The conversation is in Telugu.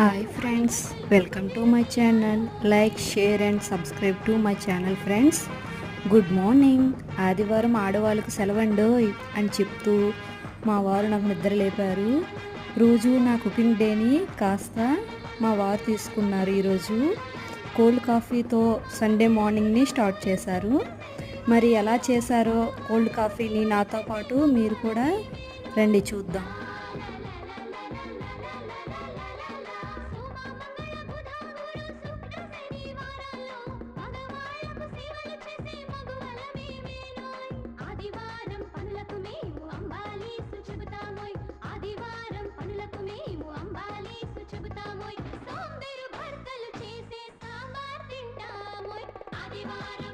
Hi friends welcome to my channel like share and subscribe to my channel friends good morning ఆదివారం ఆడవాళ్ళకు సెలవండోయ్ అని చెప్తూ మా వారు నాకు నిద్ర లేపారు. రోజు నా కుకింగ్ డేని కాస్త మా వారు తీసుకున్నారు ఈరోజు. కోల్డ్ కాఫీతో సండే మార్నింగ్ని స్టార్ట్ చేశారు. మరి ఎలా చేశారో కోల్డ్ కాఫీని నాతో పాటు మీరు కూడా రండి చూద్దాం. Adivaram